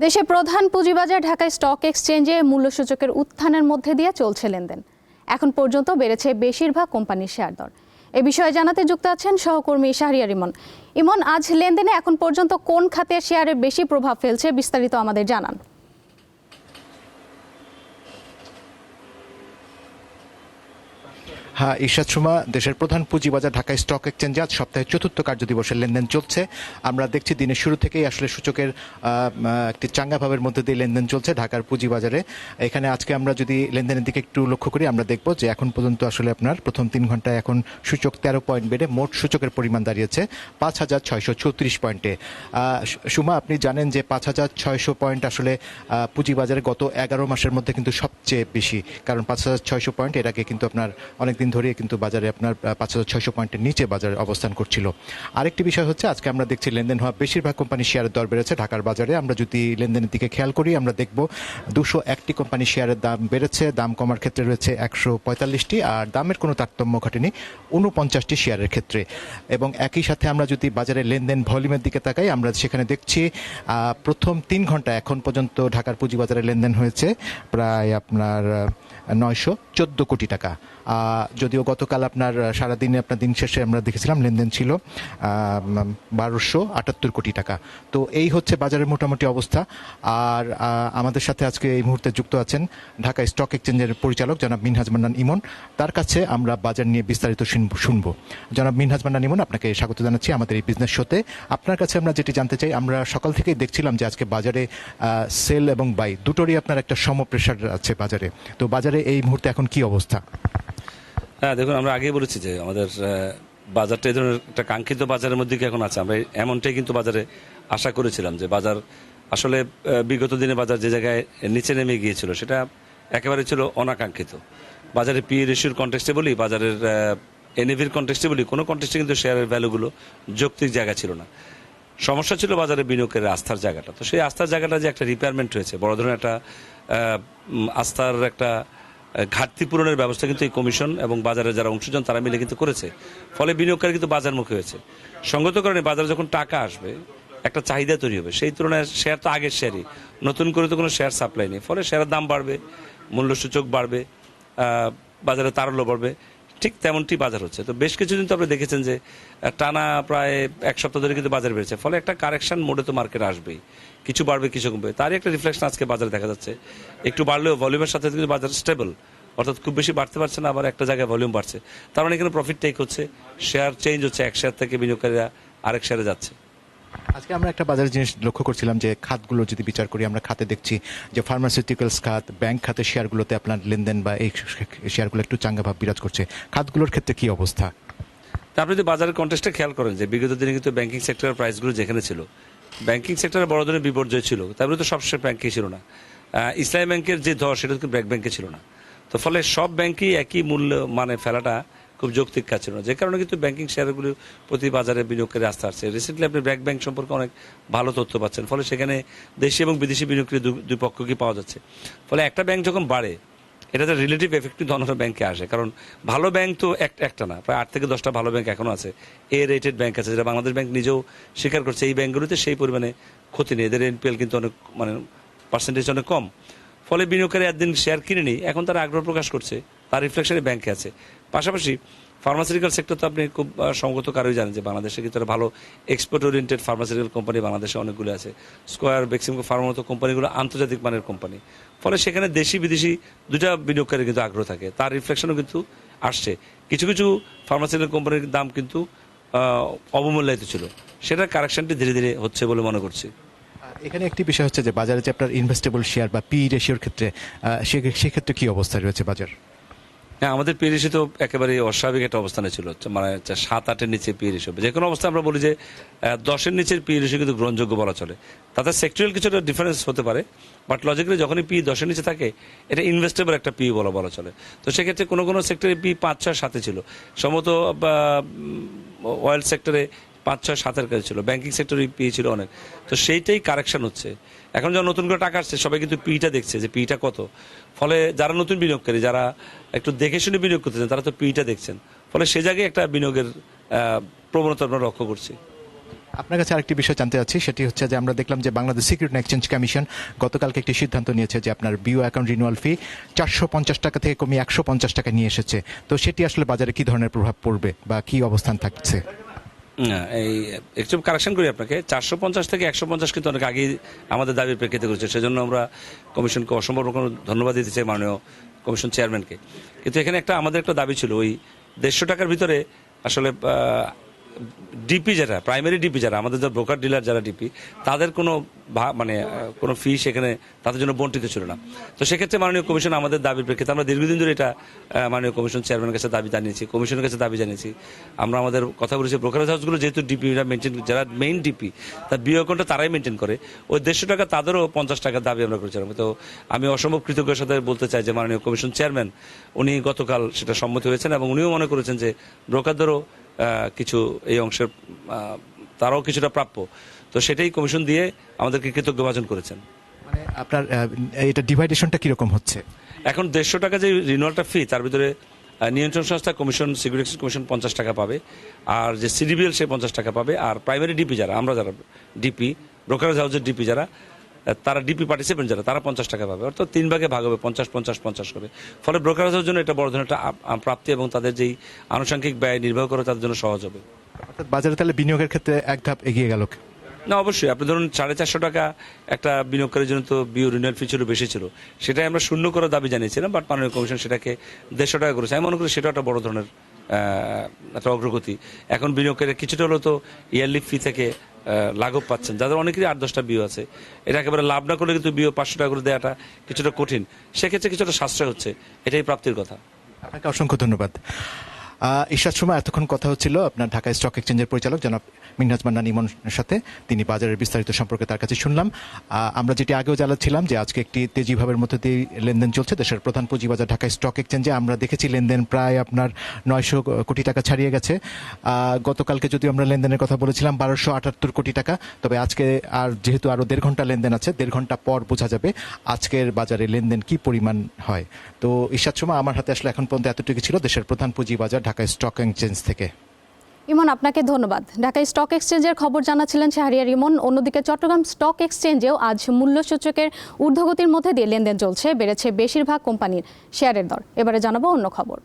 দেশে প্রধান পুঁজিবাজার ঢাকায় স্টক এক্সচেঞ্জে মূল্যসূচকের উত্থানের মধ্যে দিয়ে চলছে লেনদেন। এখন পর্যন্ত বেড়েছে বেশিরভাগ কোম্পানির শেয়ার দর। এ বিষয়ে জানাতে যুক্ত আছেন সহকর্মী শাহরিয়ার ইমন। ইমন, আজ লেনদেনে এখন পর্যন্ত কোন খাতের শেয়ারে বেশি প্রভাব ফেলছে বিস্তারিত আমাদের জানান। হ্যাঁ ঈশাদ সুমা, দেশের প্রধান পুঁজিবাজার ঢাকা স্টক এক্সচেঞ্জে আজ সপ্তাহের চতুর্থ কার্যদিবসের লেনদেন চলছে। আমরা দেখছি দিনের শুরু থেকেই আসলে সূচকের একটি চাঙ্গা ভাবের মধ্যে দিয়ে লেনদেন চলছে ঢাকার পুঁজিবাজারে। এখানে আজকে আমরা যদি লেনদেনের দিকে একটু লক্ষ্য করি, আমরা দেখব যে এখন পর্যন্ত আসলে আপনার প্রথম তিন ঘন্টায় এখন সূচক তেরো পয়েন্ট বেড়ে মোট সূচকের পরিমাণ দাঁড়িয়েছে পাঁচ হাজার ছয়শো চৌত্রিশ পয়েন্টে। সুমা, আপনি জানেন যে পাঁচ হাজার ছয়শো পয়েন্ট আসলে পুঁজিবাজারে গত এগারো মাসের মধ্যে কিন্তু সবচেয়ে বেশি। কারণ পাঁচ হাজার ছয়শো পয়েন্ট এর আগে কিন্তু আপনার অনেকদিন ধরে কিন্তু বাজারে আপনার পাঁচ হাজার ছয়শো পয়েন্টের নিচে বাজারে অবস্থান করছিল। আরেকটি বিষয় হচ্ছে, আজকে আমরা দেখছি লেনদেন হওয়া বেশিরভাগ কোম্পানির শেয়ারের দর বেড়েছে ঢাকার বাজারে। আমরা যদি লেনদেনের দিকে খেয়াল করি, আমরা দেখব দুশো একটি কোম্পানির শেয়ারের দাম বেড়েছে। দাম কমার ক্ষেত্রে রয়েছে একশো পঁয়তাল্লিশটি আর দামের কোনো তারতম্য ঘটেনি উনপঞ্চাশটি শেয়ারের ক্ষেত্রে। এবং একই সাথে আমরা যদি বাজারে লেনদেন ভলিউমের দিকে তাকাই, আমরা সেখানে দেখছি প্রথম তিন ঘণ্টা এখন পর্যন্ত ঢাকার পুঁজিবাজারে লেনদেন হয়েছে। প্রায় আপনার নয়শো চোদ্দ কোটি টাকা। যদিও গতকাল আপনার সারাদিনে আপনার দিন শেষে আমরা দেখেছিলাম, লেনদেন ছিল বারোশো আটাত্তর কোটি টাকা। তো এই হচ্ছে বাজারের মোটামুটি অবস্থা। আর আমাদের সাথে আজকে এই মুহূর্তে যুক্ত আছেন ঢাকা স্টক এক্সচেঞ্জের পরিচালক জনাব মিনহাজ মান্নান ইমন। তার কাছে আমরা বাজার নিয়ে বিস্তারিত শুন- শুনব। জনাব মিনহাজ মান্নান ইমন, আপনাকে স্বাগত জানাচ্ছি আমাদের এই বিজনেস শোতে আপনার কাছে আমরা যেটি জানতে চাই, আমরা সকাল থেকেই দেখছিলাম যে আজকে বাজারে সেল এবং বাই দুটোরই আপনার একটা সম প্রেশার আছে বাজারে। তো বাজারে এই মুহূর্তে এখন কি অবস্থা? হ্যাঁ দেখুন, আমরা আগেই বলেছি যে আমাদের বাজারটা এই ধরনের একটা কাঙ্ক্ষিত বাজারের মধ্যে এখন আছে। আমরা এমনটাই কিন্তু বাজারে আশা করেছিলাম যে বাজার আসলে বিগত দিনে বাজার যে জায়গায় নিচে নেমে গিয়েছিল সেটা একেবারে ছিল অনাকাঙ্ক্ষিত। বাজারে পি রেশিওর কন্টেক্সটে বলি, বাজারের এনএভির কন্টেক্সটে বলি, কোনো কন্টেক্সটে কিন্তু শেয়ারের ভ্যালুগুলো যৌক্তিক জায়গা ছিল না। সমস্যা ছিল বাজারে বিনিয়োগের আস্থার জায়গাটা। তো সেই আস্থার জায়গাটা যে একটা রিপেয়ারমেন্ট হয়েছে, বড় ধরনের একটা আস্থার একটা ঘাটতি পূরণের ব্যবস্থা কিন্তু এই কমিশন এবং বাজারে যারা অংশজন, তারা মিলে কিন্তু করেছে। ফলে বিনিয়োগকারী কিন্তু বাজারমুখী হয়েছে। সঙ্গত কারণে বাজারে যখন টাকা আসবে, একটা চাহিদা তৈরি হবে। সেই তুলনায় শেয়ার তো আগের শেয়ারই নতুন করে তো কোনো শেয়ার সাপ্লাই নেই। ফলে শেয়ারের দাম বাড়বে, মূল্যসূচক বাড়বে বাজারে তারল্য বাড়বে। ঠিক তেমনটি বাজার হচ্ছে। তো বেশ কিছুদিন তো আপনি দেখেছেন যে টানা প্রায় এক সপ্তাহ ধরে কিন্তু বাজার বেড়েছে। ফলে একটা কারেকশন মোডে তো মার্কেট আসবেই। কিছু বাড়বে, কিছু কমবে। তারই একটা রিফ্লেকশন আজকে বাজারে দেখা যাচ্ছে। একটু বাড়লেও ভলিউমের সাথে কিন্তু বাজার স্টেবল অর্থাৎ খুব বেশি বাড়তে পারছে না, আবার একটা জায়গায় ভলিউম বাড়ছে। তার মানে এখানে প্রফিট টেক হচ্ছে। শেয়ার চেঞ্জ হচ্ছে। এক শেয়ার থেকে বিনিয়োগকারীরা আরেক শেয়ারে যাচ্ছে। আজকে আমরা একটা বাজারের জিনিস লক্ষ্য করছিলাম যে খাতগুলো যদি বিচার করি, আমরা খাতে দেখছি যে ফার্মাসিউটিক্যালস খাত ব্যাংক খাতের শেয়ারগুলোতে আপনার লেনদেন বা এই শেয়ারগুলো একটু চাঙ্গা ভাব বিরাজ করছে। খাতগুলোর ক্ষেত্রে কি অবস্থা? আপনি যদি বাজারের কন্টেস্টে খেয়াল করেন যে বিগত দিনে কিন্তু ব্যাংকিং সেক্টরের প্রাইসগুলো যেখানে ছিল ব্যাংকিং সেক্টরে বড় ধরনের বিপর্যয় ছিল তারপরে তো সবসময় ব্যাংকে ছিল না। ইসলামী ব্যাংকের যে ধর সেটা কিন্তু ব্র্যাক ব্যাংকে ছিল না। তো ফলে সব ব্যাংকই একই মূল্য মানে ফেলাটা খুব যৌক্তিক কাজ ছিল না। যে কারণে কিন্তু ব্যাংকিং শেয়ারগুলো প্রতি বাজারে বিনিয়োগকারী আস্থা আসছে। রিসেন্টলি আপনি ব্র্যাক ব্যাংক সম্পর্কে অনেক ভালো তথ্য পাচ্ছেন। ফলে সেখানে দেশি এবং বিদেশি বিনিয়োগকারী দুই পক্ষকে পাওয়া যাচ্ছে। ফলে একটা ব্যাংক যখন বাড়ে এটা এটাতে রিলেটিভ এফেক্ট কিন্তু ব্যাংকে আসে। কারণ ভালো ব্যাংক তো এক- একটা না। প্রায় আট থেকে দশটা ভালো ব্যাংক এখনও আছে। এ রেটেড ব্যাংক আছে, যেটা বাংলাদেশ ব্যাংক নিজেও স্বীকার করছে। এই ব্যাংকগুলোতে সেই পরিমাণে ক্ষতি নেই। এদের এনপিএল কিন্তু অনেক মানে পার্সেন্টেজ অনেক কম। ফলে বিনিয়োগকারী একদিন শেয়ার কিনে নেই। এখন তারা আগ্রহ প্রকাশ করছে তার রিফ্লেকশনে ব্যাংকে আছে। পাশাপাশি ফার্মাসিউটিক্যাল সেক্টর তো আপনি খুব সঙ্গত কারোই জানেন যে বাংলাদেশে কিন্তু ভালো এক্সপোর্ট ওরিয়েন্টেড ফার্মাসিউটিক্যাল কোম্পানি বাংলাদেশে অনেকগুলো আছে। স্কোয়ার বেক্সিমকো ফার্মার মতো কোম্পানিগুলো আন্তর্জাতিক মানের কোম্পানি ফলে সেখানে দেশি বিদেশি দুটা বিনিয়োগকারী কিন্তু আগ্রহ থাকে। তার রিফ্লেকশনও কিন্তু আসছে। কিছু কিছু ফার্মাসিউটিক্যাল কোম্পানির দাম কিন্তু অবমূল্যায়িত ছিল। সেটার কারেকশনটি ধীরে ধীরে হচ্ছে বলে মনে করছি। এখানে একটি বিষয় হচ্ছে যে বাজারে যে আপনার ইনভেস্টেবল শেয়ার বা পি রেশিওর ক্ষেত্রে সেক্ষেত্রে কি অবস্থা রয়েছে বাজার? হ্যাঁ আমাদের পি তো একেবারে অস্বাভাবিক একটা অবস্থানে ছিল। মানে সাত, আটের নিচে পি রেশিও যে কোনো অবস্থা আমরা বলি যে দশের নিচের পি কিন্তু গ্রহণযোগ্য বলা চলে। তাতে সেক্টুয়াল কিছুটা ডিফারেন্স হতে পারে বাট লজিক্যালি যখনই পি দশের নিচে থাকে, এটা ইনভেস্টেবল একটা পি বলা বলা চলে। তো সেক্ষেত্রে কোনো কোনো সেক্টরে পি পাঁচ, ছয় সাথে ছিল। সম্ভবত অয়েল সেক্টরে পাঁচ ছয় সাতের কাছে ছিল। ব্যাংকিং সেক্টরে পি ছিল অনেক। তো সেইটাই কারেকশন হচ্ছে। এখন যখন নতুন করে টাকা আসছে, সবাই কিন্তু পিটা দেখছে যে পিটা কত। ফলে যারা নতুন বিনিয়োগকারী, যারা একটু দেখে শুনে বিনিয়োগ করতেছেন তারা তো পিটা দেখছেন। ফলে সে জায়গায় একটা বিনিয়োগের প্রবণতা আমরা লক্ষ্য করছি। আপনার কাছে আরেকটি বিষয় জানতে চাচ্ছি, সেটি হচ্ছে যে আমরা দেখলাম যে বাংলাদেশ সিকিউরিটি এক্সচেঞ্জ কমিশন গতকালকে একটি সিদ্ধান্ত নিয়েছে যে আপনার বিও অ্যাকাউন্ট রিনুয়াল ফি চারশো পঞ্চাশ টাকা থেকে কমিয়ে একশো পঞ্চাশ টাকা নিয়ে এসেছে। তো সেটি আসলে বাজারে কি ধরনের প্রভাব পড়বে বা কি অবস্থান থাকছে? এই একটু কারেকশন করি আপনাকে। চারশো পঞ্চাশ থেকে একশো পঞ্চাশ কিন্তু অনেক আগেই আমাদের দাবির প্রেক্ষিতে করেছে। সেজন্য আমরা কমিশনকে অসম্ভব রকম ধন্যবাদ দিতে চাই মাননীয় কমিশন চেয়ারম্যানকে। কিন্তু এখানে একটা আমাদের একটা দাবি ছিল, ওই দেড়শো টাকার ভিতরে আসলে ডিপি যারা প্রাইমারি ডিপি যারা, আমাদের যারা ব্রোকার ডিলার যারা ডিপি তাদের কোনো মানে কোনো ফি সেখানে তাদের জন্য বন্টিত ছিল না। তো সেক্ষেত্রে মাননীয় কমিশন আমাদের দাবির প্রেক্ষিতে আমরা দীর্ঘদিন ধরে এটা মাননীয় কমিশন চেয়ারম্যানের কাছে দাবি জানিয়েছি, কমিশনের কাছে দাবি জানিয়েছি। আমরা আমাদের কথা বলেছি ব্রোকারেজ হাউসগুলো যেহেতু ডিপিরা মেনটেন যারা মেইন ডিপি তার বিও অ্যাকাউন্টটা তারাই মেনটেন করে। ওই দেড়শো টাকা তাদেরও পঞ্চাশ টাকার দাবি আমরা করেছিলাম। তো আমি অসম্ভব কৃতজ্ঞের সাথে বলতে চাই যে মাননীয় কমিশন চেয়ারম্যান উনি গতকাল সেটা সম্মতি হয়েছেন এবং উনিও মনে করেছেন যে ব্রোকারদেরও কিছু এই অংশের তারাও কিছুটা প্রাপ্য। তো সেটাই কমিশন দিয়ে আমাদেরকে কৃতজ্ঞ ভাজন করেছেন। মানে আপনার এটা ডিভাইডেশনটা কীরকম হচ্ছে? এখন দেড়শো টাকা যে রিনুয়ালটা ফি তার ভিতরে নিয়ন্ত্রণ সংস্থা কমিশন সিকিউরিটি কমিশন পঞ্চাশ টাকা পাবে আর যে সিডিবিএল সে পঞ্চাশ টাকা পাবে আর প্রাইমারি ডিপি যারা আমরা যারা ডিপি ব্রোকারেজ হাউসের ডিপি যারা তারা ডিপি পার্টিসিপেন্ট যারা তারা পঞ্চাশ টাকা পাবে। অর্থাৎ তিন ভাগে ভাগ হবে পঞ্চাশ পঞ্চাশ পঞ্চাশ করে ফলে ব্রোকারেজের জন্য এটা বড় ধরনের একটা প্রাপ্তি এবং তাদের যেই আনুষঙ্গিক ব্যয় নির্বাহ করে তাদের জন্য সহজ হবে। অর্থাৎ বাজারে তাহলে বিনিয়োগের ক্ষেত্রে এক ধাপ এগিয়ে গেল। না অবশ্যই। আপনি ধরুন সাড়ে চারশো টাকা একটা বিনিয়োগকারীর জন্য তো বিও রিনিউয়াল ফি ছিল বেশি ছিল। সেটাই আমরা শূন্য করার দাবি জানিয়েছিলাম বাট মাননীয় কমিশন সেটাকে দেড়শো টাকা করেছে। আমি মনে করি সেটা একটা বড় ধরনের একটা অগ্রগতি। এখন বিনিয়োগকারী কিছুটা হলেও তো ইয়ারলি ফি থেকে লাঘব পাচ্ছেন। যাদের অনেকেরই আট, দশটা বিয়ে আছে, এটা একেবারে লাভ না করলে কিন্তু বিয়ে পাঁচশো টাকা করে দেওয়াটা কিছুটা কঠিন। সেক্ষেত্রে কিছুটা সাশ্রয় হচ্ছে, এটাই প্রাপ্তির কথা। আপনাকে অসংখ্য ধন্যবাদ। ঈশার সময় এতক্ষণ কথা হচ্ছিল আপনার ঢাকা স্টক এক্সচেঞ্জের পরিচালক জনাব মিনহাজ মান্নান ইমনের সাথে। তিনি বাজারের বিস্তারিত সম্পর্কে তার কাছে শুনলাম। আমরা যেটি আগেও জানাচ্ছিলাম যে আজকে একটি তেজিভাবের মধ্যে দিয়ে লেনদেন চলছে। দেশের প্রধান পুঁজিবাজার ঢাকা স্টক এক্সচেঞ্জে আমরা দেখেছি লেনদেন প্রায় আপনার নয়শো কোটি টাকা ছাড়িয়ে গেছে। গতকালকে যদিও আমরা লেনদেনের কথা বলেছিলাম বারোশো আটাত্তর কোটি টাকা। তবে আজকে আর যেহেতু আরও দেড় ঘণ্টা লেনদেন আছে, দেড় ঘণ্টা পর বোঝা যাবে আজকের বাজারে লেনদেন কি পরিমাণ হয়। তো ঈশাদ সময় আমার হাতে আসলে এখন পর্যন্ত এতটুকু ছিল। দেশের প্রধান পুঁজিবাজার ঢাকা স্টক এক্সচেঞ্জ থেকে। ইমন, আপনাকে ধন্যবাদ। ঢাকা স্টক এক্সচেঞ্জের খবর জানাচ্ছিলেন শাহরিয়ার ইমন। অন্যদিকে চট্টগ্রাম স্টক এক্সচেঞ্জেও আজ মূল্যসূচকের ঊর্ধ্বগতির মধ্যে দিয়ে লেনদেন চলছে, বেড়েছে বেশিরভাগ কোম্পানির শেয়ারের দর। এবারে জানাব অন্য খবর।